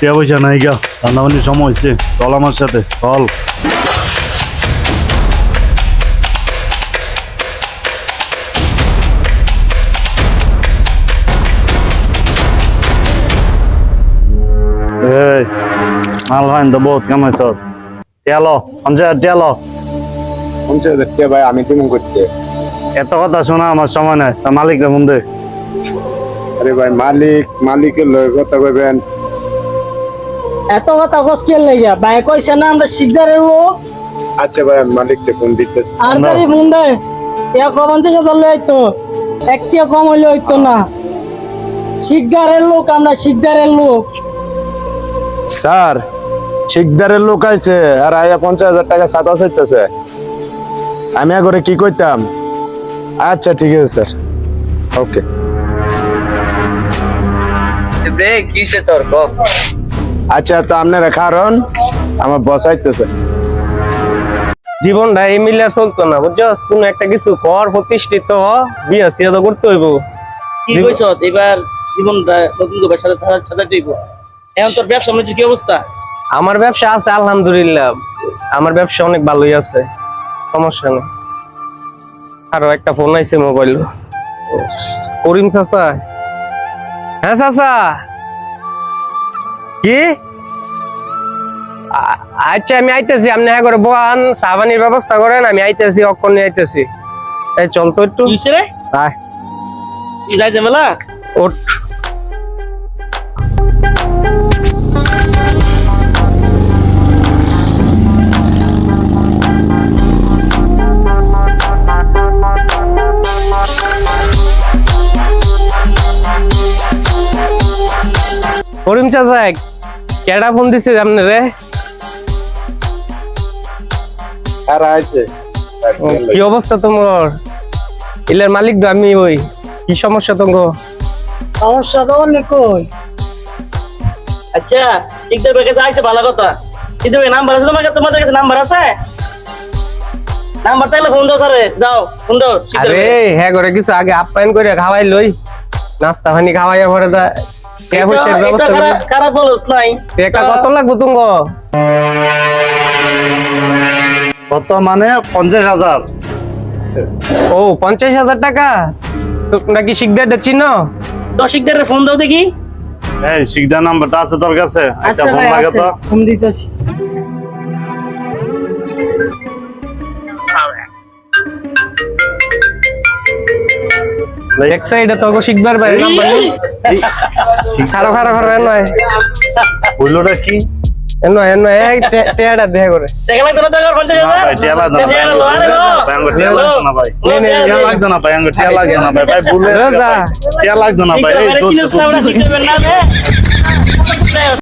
কে পয়সা নাই গা? রান্না বান্নির সময় হয়েছে চল আমার সাথে চল। মাল তো বহুত কামাইছ টেলো পঞ্চায়েত টেলো পঞ্চাশ দেখতে ভাই আমি কেমন করতে? এত কথা শোনা আমার সময় নাই। তার মালিক রে দে। আরে ভাই মালিক মালিকের লয় কথা কইবেন। এত কথা কসকেল লেগে? ভাই কইছে না আমরা শিকদারের লোক আচ্ছা ভাই আমি মালিককে ফোন দিতেছি। আর তারি মুন্ডে ইয়া কমন থেকে ধরলে হইতো একটিও কম হইলে হইতো না। শিকদারের লোক আমরা শিকদারের লোক। স্যার শিকদারের লোক আইছে আর আয়া পঞ্চাশ হাজার টাকা সাদা চাইতেছে আমি আগরে কি কইতাম? আচ্ছা ঠিক আছে স্যার। ওকে। রে কিসে তোর আচ্ছা তো আপনারা কারণ আমার বস আইতেছে। জীবনটা এই মিলিয়া চলতো না বুঝছস? কোন একটা কিছু কর প্রতিষ্ঠিত বিয়া সিয়া তো করতে হইব। কি কইছ এবার জীবনটা নতুন করে সাথে সাথে দিব এখন তোর ব্যবসা বাণিজ্য কি অবস্থা? আমার ব্যবসা আছে আলহামদুলিল্লাহ। আমার ব্যবসা অনেক ভালোই আছে সমস্যা নেই। আরও একটা ফোন আইছে মোবাইল করিম চাচা? হ্যাঁ চাচা? কি? আচ্ছা আমি আইতেছি আপনি হ্যাঁ করে বোয়ান সাবানির ব্যবস্থা করেন আমি আইতেছি অক্ষণে আইতেছি। এই চল তো একটু। যাই যাবে ওঠ। করিম চাচা কেডা ফোন দিছে আপনি রে? আর আইছে। কি অবস্থা তোমার? ইলের মালিক তো আমি ওই কি সমস্যা তোমার? সমস্যা তো অনেক কই আচ্ছা শিখতে পেয়ে গেছে ভালো কথা। কিন্তু ওই নাম্বার আছে তোমার কাছে তোমাদের কাছে নাম্বার আছে? নাম্বার তাহলে ফোন দাও স্যারে দাও ফোন দাও আরে। হ্যাঁ করে কিছু আগে আপ্যায়ন করে খাওয়াই লই। নাস্তা পানি খাওয়াইয়া পরে পয়সার ব্যবস্থা করি খারাপ- খারাপ নাই। টাকা কত লাগবো তুঙ্গ? কত মানে পঞ্চাশ হাজার। ও পঞ্চাশ হাজার টাকা? তোমরা কি চিহ্ন? তো শিকদারের ফোন দাও দেখি। এই শিকদার নাম্বারটা আছে তোর কাছে। আচ্ছা ফোন লাগে তো। ফোন দিতেছি। এক সাইডে তো শিখবার ভাই খারো খারো খারো নয়। হইলোটা কি? এন নয় এন নয় এই টেয়াটা দেখা করে। দেখা লাগতো না টাকা পঞ্চাশ ভাই টিয়া লাগতো না। টিয়া লাগতো, লো। ভাই টিয়া না ভাই। লো, টিয়া টিয়া লাগতো না। ভাই আঙ্গুর টিয়া লাগতো না ভাই। ভাই ভুলে রোজা। লাগতো না ভাই। এই দোস্ত